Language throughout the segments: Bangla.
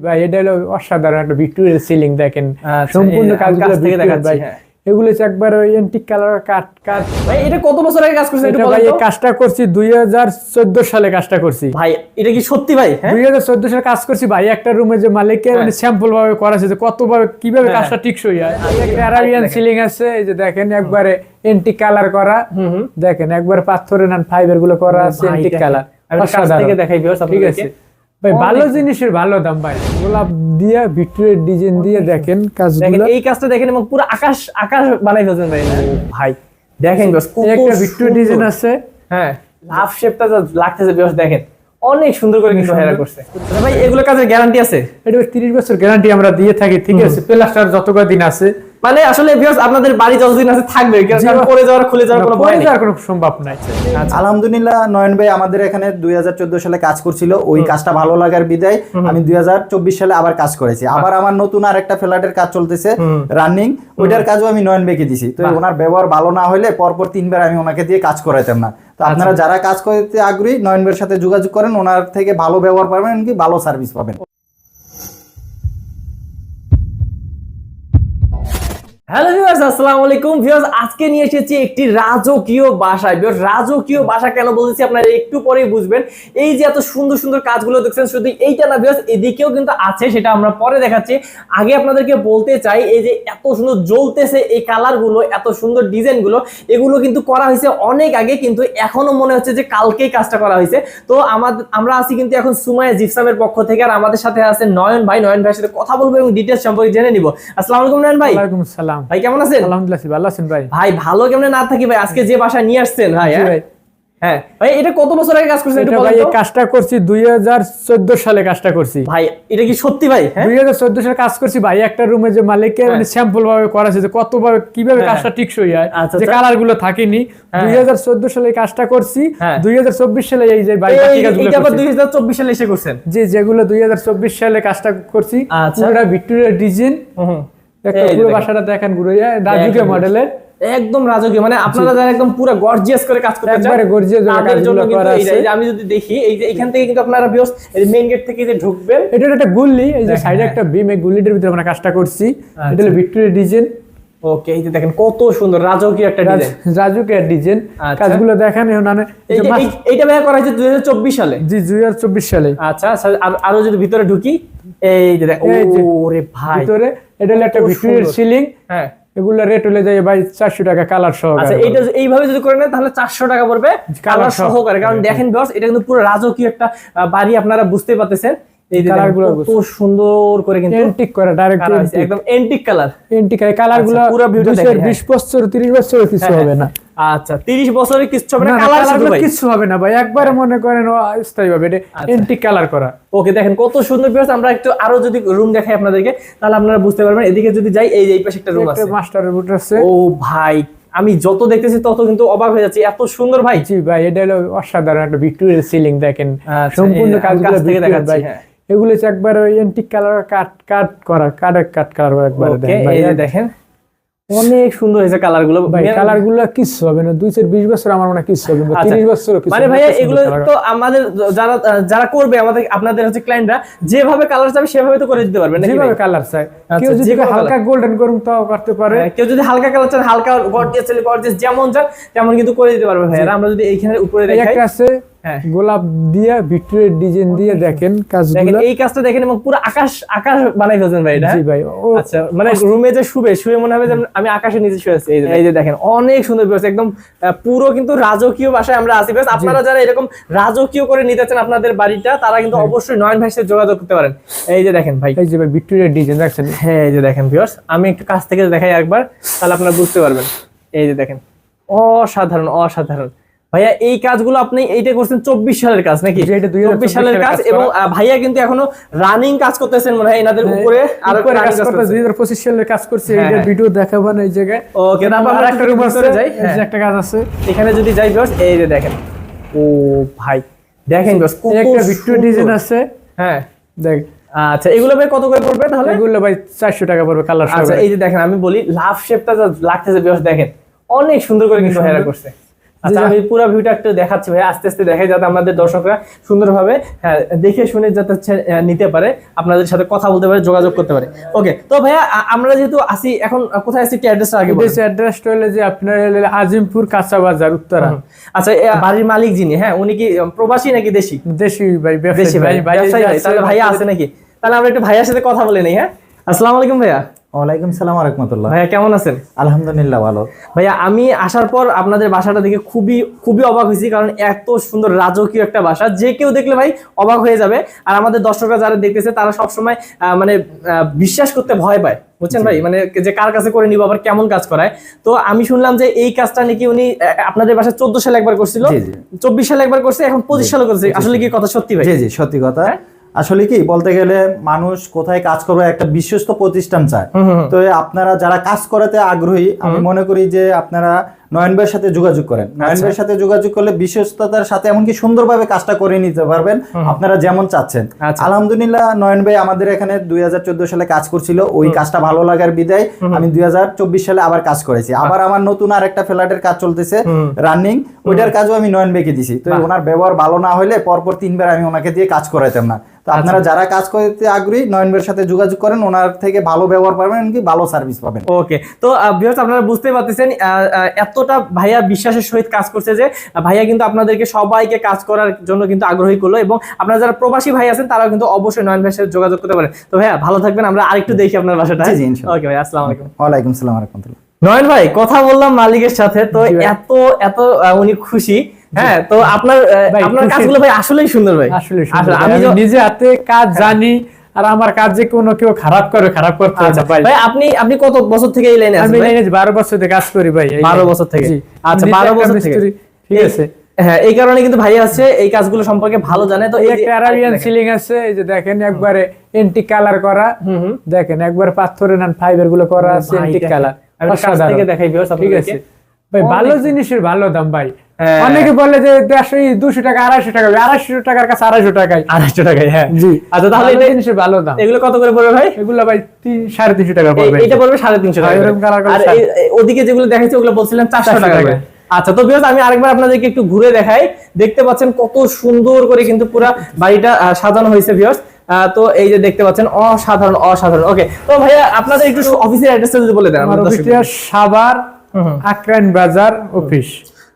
ভাই এটা হলো অসাধারণ একটা ভিক্টোরিয়াল সিলিং দেখেন। আচ্ছা, সম্পূর্ণ কাজগুলো ভাই। হ্যাঁ। এগুলো একবার ওই এন্টিক কালার কাট কাট ভাই এটা কত বছর আগে কাজ করছেন এটা ভাই এই কাজটা করছি দুই সালে কাজটা করছি। ভাই এটা কি সত্যি ভাই হ্যাঁ? দুই হাজার চোদ্দ সালে কাজ করছি ভাই একটা রুমে যে মালিকের মানে স্যাম্পল ভাবে করা আছে যে কত ভাবে কীভাবে হ্যাঁ। কাজটা টিকসই হয়। একটা আরাবিয়ান সিলিং আছে এই যে দেখেন একবারে এন্টিক কালার করা। দেখেন একবার পাথরের নান ফাইবারগুলো করা আছে ভাই, এন্টিক কালার আমি কাছ থেকে দেখাই ঠিক আছে। ভাই ভালো জিনিসের ভালো দাম ভাই। গোলাপ দিয়ে ভিক্টোরিয়ার ডিজাইন দিয়ে দেখেন কাজগুলো। এই কাজটা দেখেন এবং পুরো আকাশ আকাশ বানাই ফেলছেন ভাই। ভাই দেখেন একটা ভিক্টোরিয়া ডিজাইন আছে। হ্যাঁ। হাফ শেপটা যা লাগতেছে বিয়স দেখেন। অনেক সুন্দর করে কিন্তু হেরা করছে। ভাই এগুলো কাজের গ্যারান্টি আছে? এটা তিরিশ বছর গ্যারান্টি আমরা দিয়ে থাকি ঠিক আছে? প্লাস্টার যত দিন আছে মানে আসলে বিয়স আপনাদের বাড়ি যতদিন আছে থাকবে কারণ পরে যাওয়ার খুলে যাওয়ার কোনো ভয় নেই। কোনো সম্ভব নাই। আলহামদুলিল্লাহ নয়ন ভাই আমাদের এখানে দুই হাজার চোদ্দ সালে কাজ করছিল। ওই কাজটা ভালো লাগার বিদায় আমি দুই হাজার চব্বিশ সালে আবার কাজ করেছি। আবার আমার নতুন আর একটা ফ্ল্যাটের কাজ চলতেছে রানিং ওইটার কাজও আমি নয়ন ভাইকে দিছি। তো ওনার ব্যবহার ভালো না হলে পরপর তিনবার আমি ওনাকে দিয়ে কাজ করাইতাম না। তো আপনারা যারা কাজ করতে আগ্রহী নয়ন ভাইয়ের সাথে যোগাযোগ করেন ওনার থেকে ভালো ব্যবহার পাবেন কি ভালো সার্ভিস পাবেন। হ্যালো ভিউয়ার্স আসসালামু আলাইকুম। ভিউয়ার্স আজকে নিয়ে এসেছি একটি রাজকীয় বাসায়। ভিউয়ার্স রাজকীয় বাসা কেন বলতেছি আপনারা একটু পরেই বুঝবেন। এই যে এত সুন্দর সুন্দর কাজগুলো দেখছেন, শুধু এইটা না ভিউয়ার্স এদিকেও কিন্তু আছে, সেটা আমরা পরে দেখাচ্ছি। আগে আপনাদেরকে বলতে চাই, এই যে এত সুন্দর জ্বলতেছে এই কালারগুলো, এত সুন্দর ডিজাইনগুলো, এগুলো কিন্তু করা হয়েছে অনেক আগে, কিন্তু এখনও মনে হচ্ছে যে কালকেই কাজটা করা হয়েছে। তো আমাদের আমরা আছি কিন্তু এখন সুমায়া জিপসামের পক্ষ থেকে, আর আমাদের সাথে আছে নয়ন ভাই। নয়ন ভাইয়ের সাথে কথা বলব এবং ডিটেলস সম্পর্কে জেনে নিব। আসসালামু আলাইকুম নয়ন ভাই। ওয়ালাইকুম সালাম ভাই কেমন আছেন আলহামদুলিল্লাহ ভালো আছেন ভাই ভাই ভালো কেমনে না থাকি ভাই আজকে যে বাসা নিয়ে আসছেন ভাই হ্যাঁ? ভাই। হ্যাঁ ভাই এটা কত বছর আগে কাজ করছেন এটা ভাই এই? কাজটা করছি দুই হাজার চোদ্দ সালে কাজটা করছি ভাই এটা কি সত্যি ভাই হ্যাঁ দুই সালে কাজ করছি ভাই একটা রুমে যে মালিকের মানে স্যাম্পল ভাবে করা আছে যে কত ভাবে কীভাবে হ্যাঁ। কাজটা টিকসই হয় আচ্ছা, যে আচ্ছা। কালারগুলো থাকেনি হ্যাঁ। দুই সালে কাজটা করছি হ্যাঁ। দুই সালে এই যে ভাই বাকি কাজগুলো এইটা আবার করছি। দুই হাজার চব্বিশ সালে এসে করছেন যে যেগুলো দুই হাজার চব্বিশ সালে কাজটা করছি আচ্ছা। পুরোটা ভিক্টোরিয়া ডিজাইন একটা পুরো বাসাটা দেখেন ঘুরে রাজুকে মডেলের একদম রাজকীয় মানে আপনারা যারা একদম পুরো গর্জিয়াস করে কাজ করতে চান একবারে gorgeous কাজ জন্য করা আছে। আমি যদি দেখি এই যে এখান থেকে কিন্তু আপনারা বিয়স মেইন গেট থেকে যে ঢুকবেন এটা একটা গুল্লি এই যে সাইডে হ্যাঁ। একটা বিম এই গুল্লিটার ভিতরে আমরা কাজটা করছি আচ্ছা। এটা হলো ভিক্টোরিয়া ডিজাইন ওকে এই যে দেখেন কত সুন্দর রাজকীয় একটা ডিজাইন রাজুকে ডিজাইন আচ্ছা। কাজগুলো দেখেন মানে এইটা ব্যয় করা হয়েছে দুই হাজার চব্বিশ সালে। জি দুই হাজার চব্বিশ সালে। আচ্ছা আচ্ছা, আরও যদি ভিতরে ঢুকি এই যে দেখ এই যে। ওরে ভাই ভিতরে এটা হলো একটা ভিক্টোরিয়ার সিলিং হ্যাঁ। এগুলো রেট হলে যায় ভাই চারশো টাকা কালার সহ আচ্ছা এইটা এইভাবে যদি করে নেন তাহলে চারশো টাকা পড়বে কালার সহকারে। কারণ দেখেন বস এটা কিন্তু পুরো রাজকীয় একটা বাড়ি আপনারা বুঝতে পারতেছেন। এই কালারগুলো কত সুন্দর করে কিন্তু এন্টিক করা ডাইরেক্ট একদম এন্টিক কালার। এন্টিক আচ্ছা, পুরো ভিউটা দেখেন, হ্যাঁ। বিশ বছর তিরিশ বছর কিছু হবে না। আচ্ছা কিছু হবে না, কালার কিছু হবে না ভাই একবারে মনে করেন স্থায়ী হবে আচ্ছা। এন্টিক কালার করা। ওকে দেখেন কত সুন্দর আমরা একটু আরও যদি রুম দেখাই আপনাদেরকে তাহলে আপনারা বুঝতে পারবেন এদিকে যদি যাই এই যে এই পাশে একটা রুম আছে। মাস্টারের বুট আছে। ও ভাই আমি যত দেখতেছি তত কিন্তু অবাক হয়ে যাচ্ছি এত সুন্দর ভাই। জি ভাই এটা হলো অসাধারণ একটা ভিক্টোরিয়াল সিলিং দেখেন। আচ্ছা, সম্পূর্ণ কাজগুলো ভাই। হ্যাঁ। এগুলো হচ্ছে একবার ওই এন্টিক কালার কাট কাট করা কাট কাট কালার একবার দেখেন ভাই অনেক সুন্দর হয়েছে কালারগুলো। ভাই কালারগুলো কিচ্ছু হবে না দুই চার বিশ বছর আমার মনে হয় কিচ্ছু হবে না আচ্ছা। তিরিশ বছর মানে ভাইয়া এগুলো তো আমাদের যারা যারা করবে আমাদের আপনাদের হচ্ছে ক্লায়েন্টরা যেভাবে কালার চাবে সেভাবে তো করে দিতে পারবে নাকি যেভাবে কালার চাই আচ্ছা, কেউ যদি হালকা গোল্ডেন করুন তাও করতে পারে। হ্যাঁ, কেউ যদি হালকা কালার চান হালকা গর্জিয়াস গর্জিয়াস যেমন চান তেমন কিন্তু করে দিতে পারবে ভাই আমরা যদি এইখানে উপরে দেখাই। একটা আছে হ্যাঁ। গোলাপ দিয়ে ভিক্টোরিয়ার ডিজাইন দিয়ে দেখেন দেখেন কাজগুলো। এই কাজটা দেখেন এবং পুরো আকাশ আকাশ বানাই ফেলছেন ভাই এটা। জি ভাই ও আচ্ছা মানে রুমে যে শুবে শুয়ে মনে হবে যে আমি আকাশের নিচে শুয়ে আছি। এই যে দেখেন অনেক সুন্দর বিকজ একদম পুরো কিন্তু রাজকীয় ভাষায় আমরা আছি। বিকজ আপনারা যারা এরকম রাজকীয় করে নিতে চান আপনাদের বাড়িটা তারা কিন্তু অবশ্যই নয়ন ভাইয়ের সাথে যোগাযোগ করতে পারেন। এই যে দেখেন ভাই। এই যে ভাই ভিক্টোরিয়ার ডিজাইন দেখছেন? হ্যাঁ এই যে দেখেন ভিউয়ার্স আমি একটু কাছ থেকে দেখাই একবার তাহলে আপনারা বুঝতে পারবেন। এই যে দেখেন অসাধারণ অসাধারণ। ভাইয়া এই কাজগুলো আপনি এইটা করছেন চব্বিশ সালের কাজ নাকি? এটা 2024 চব্বিশ সালের কাজ এবং ভাইয়া কিন্তু এখনও রানিং কাজ করতেছেন মনে হয় এনাদের উপরে আর উপরে দুই হাজার পঁচিশ সালের কাজ করছে হ্যাঁ, হ্যাঁ। ভিডিও দেখাবো না এই জায়গায়। ওকে যাই। হ্যাঁ। একটা কাজ আছে। এখানে যদি যাই ভিউয়ার্স এই যে দেখেন। ও ভাই দেখেন এই একটা ভিক্টোরিয়া ডিজাইন আছে। হ্যাঁ। দেখ। আচ্ছা এগুলো ভাই কত করে পড়বে তাহলে? এগুলো ভাই চারশো টাকা পড়বে কালার আচ্ছা এই যে দেখেন আমি বলি লাভ শেপটা যা লাগতেছে ভিউয়ার্স দেখেন। অনেক সুন্দর করে কিন্তু হেরা করছে। আচ্ছা আমি পুরো ভিউটা একটু দেখাচ্ছি ভাই আস্তে আস্তে দেখাই যাতে আমাদের দর্শকরা সুন্দরভাবে হ্যাঁ, দেখে শুনে যাতে নিতে পারে আপনাদের সাথে কথা বলতে পারে যোগাযোগ করতে পারে। ওকে তো ভাইয়া আমরা যেহেতু আসি এখন কোথায় আছি কি অ্যাড্রেসটা আগে বলুন। অ্যাড্রেসটা হলো যে আপনার আজিমপুর কাঁচা বাজার উত্তরা। আচ্ছা বাড়ির মালিক যিনি হ্যাঁ উনি কি প্রবাসী নাকি দেশি? দেশি ভাই দেশি ভাই ভাইয়া আছে নাকি? তাহলে আমরা একটু ভাইয়ার সাথে কথা বলে নেই হ্যাঁ? আসসালামু আলাইকুম ভাইয়া। ওয়ালাইকুম সালাম রহমতুল্লাহ। ভাইয়া কেমন আছেন? আলহামদুলিল্লাহ ভালো। ভাইয়া আমি আসার পর আপনাদের বাসাটা দেখে খুবই খুবই অবাক হয়েছি কারণ এত সুন্দর রাজকীয় একটা বাসা। যে কেউ দেখলে ভাই অবাক হয়ে যাবে। আর আমাদের দর্শকরা যারা দেখতেছে তারা সবসময় আহ, মানে বিশ্বাস করতে ভয় পায়। বুঝছেন ভাই? মানে যে কার কাছে করে নিব আবার কেমন কাজ করায়। তো আমি শুনলাম যে এই কাজটা নাকি উনি আপনাদের বাসায় চোদ্দ সালে একবার করছিল। চব্বিশ সালে একবার করছে এখন পঁচিশ সালে করছে। আসলে কি কথা সত্যি ভাই? জি জি সত্যি কথা। আসলে কি বলতে গেলে মানুষ কোথায় কাজ করবে একটা বিশ্বস্ত প্রতিষ্ঠান চায়। তো আপনারা যারা কাজ করাতে আগ্রহী আমি মনে করি যে আপনারা নয়ন ভাইয়ের সাথে যোগাযোগ করেন। নয়ন ভাইয়ের সাথে যোগাযোগ করলে বিশ্বস্ততার সাথে এমনকি সুন্দরভাবে কাজটা করে নিতে পারবেন। আপনারা যেমন চাচ্ছেন। আচ্ছা। আলহামদুলিল্লাহ নয়ন ভাই আমাদের এখানে দুই সালে কাজ করছিল। ওই কাজটা ভালো লাগার বিদায়। আমি দুই সালে আবার কাজ করেছি। আবার আমার নতুন আর একটা ফ্ল্যাটের কাজ চলতেছে রানিং। ওইটার কাজও আমি নয়ন ভাইকে দিছি। তো ওনার ব্যবহার ভালো না হলে পরপর তিনবার আমি ওনাকে দিয়ে কাজ করাইতাম না। তো আপনারা যারা কাজ করতে আগ্রহী নয়ন ভাইয়ের সাথে যোগাযোগ করেন। ওনার থেকে ভালো ব্যবহার পাবেন এমনকি ভালো সার্ভিস পাবেন। ওকে। তো আপনারা বুঝতে পারতেছেন আহ, এতটা ভাইয়া বিশ্বাসের সহিত কাজ করছে যে ভাইয়া কিন্তু আপনাদেরকে সবাইকে কাজ করার জন্য কিন্তু আগ্রহী করল এবং আপনারা যারা প্রবাসী ভাই আছেন তারাও কিন্তু অবশ্যই নয়ন ভাইয়ের সাথে যোগাযোগ করতে পারেন। তো ভাইয়া ভালো থাকবেন আমরা আরেকটু দেখি আপনার বাসাটা। ওকে ভাই আসসালামু আলাইকুম। ওয়ালাইকুম সালাম রহমতুল্লাহ। নয়ন ভাই কথা বললাম মালিকের সাথে তো এত এত উনি খুশি হ্যাঁ তো আপনার ভাই, আপনার কাজগুলো ভাই আসলেই সুন্দর ভাই। আসলে আমি আমি নিজে হাতে কাজ জানি আর আমার কাজ যে কোনো কেউ খারাপ করে খারাপ করতে আচ্ছা ভাই আপনি আপনি কত বছর থেকে এই লাইনে আছেন আমি যে বারো বছর থেকে কাজ করি ভাই এই- 12 বছর থেকে? আচ্ছা, নিজে 12 বছর থেকে। ঠিক আছে। হ্যাঁ এই কারণে কিন্তু ভাই আছে এই কাজগুলো সম্পর্কে ভালো জানে। তো এই একটা সিলিং আছে এই যে দেখেন একবারে এন্টি কালার করা। দেখেন একবার পাথরের নান ফাইবারগুলো করা আছে এন্টি কালার আমি কাছ থেকে দেখাই ঠিক আপনাদেরকে। আছে। ভাই ভালো জিনিসের ভালো দাম ভাই। অনেকে বলে যে দেড়শো দুশো টাকা আড়াইশো টাকা আড়াইশো টাকার কাছে আড়াইশো টাকায়। আড়াইশো টাকায় হ্যাঁ। জি। আচ্ছা তাহলে এটা- জিনিসের ভালো দাম। এগুলো কত করে পড়বে ভাই? এগুলো ভাই তিন সাড়ে তিনশো টাকা পড়বে। এটা পড়বে সাড়ে তিনশো টাকা হ্যাঁ, আর ওদিকে যেগুলো দেখাচ্ছি ওগুলো বলছিলাম চারশো টাকা। আচ্ছা তো বিকজ আমি আরেকবার আপনাদেরকে একটু ঘুরে দেখাই। দেখতে পাচ্ছেন কত সুন্দর করে কিন্তু পুরো বাড়িটা সাজানো হয়েছে ভিউয়ার্স তো এই যে দেখতে পাচ্ছেন অসাধারণ অসাধারণ। ওকে তো ভাইয়া আপনাদের একটু অফিসের অ্যাড্রেসটা যদি বলে দেন আমার অফিসটা সাভার আক্রাইন বাজার অফিস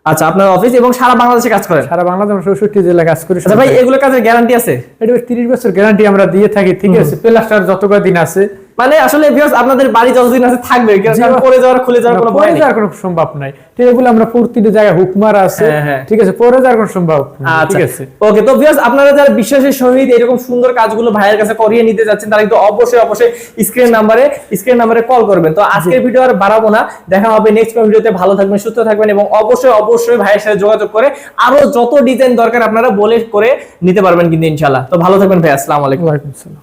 আচ্ছা আপনার অফিস এবং সারা বাংলাদেশে কাজ করেন? সারা বাংলাদেশ চৌষট্টি জেলায় কাজ করি আচ্ছা ভাই এগুলো কাজের গ্যারান্টি আছে? এটা তিরিশ বছর গ্যারান্টি আমরা দিয়ে থাকি ঠিক আছে? প্লাস্টার যতগুলো দিন আছে মানে আসলে ভিউয়ার্স আপনাদের বাড়ি যতদিন আছে থাকবে কারণ পড়ে যাওয়ার খুলে যাওয়ার কোনো ভয় নেই। যাওয়ার কোনো সম্ভব নাই। ঠিক এগুলো আমরা প্রতিটি জায়গায় হুকমার আছে। হ্যাঁ, হ্যাঁ। ঠিক আছে পরে যাওয়ার কোনো সম্ভব আচ্ছা ঠিক আছে। ওকে তো ভিউয়ার্স আপনারা যারা বিশ্বাসের সহিত এরকম সুন্দর কাজগুলো ভাইয়ের কাছে করিয়ে নিতে যাচ্ছেন তারা কিন্তু অবশ্যই অবশ্যই স্ক্রিন নাম্বারে স্ক্রিন নাম্বারে কল করবেন। তো আজকের ভিডিও আর বাড়াবো না। দেখা হবে নেক্সট ভিডিওতে ভালো থাকবেন সুস্থ থাকবেন এবং অবশ্যই অবশ্যই ভাইয়ের সাথে যোগাযোগ করে আরও যত ডিজাইন দরকার আপনারা বলে করে নিতে পারবেন কিন্তু ইনশাআল্লাহ। তো ভালো থাকবেন ভাই আসসালামু আলাইকুম। ওয়ালাইকুম আসসালাম।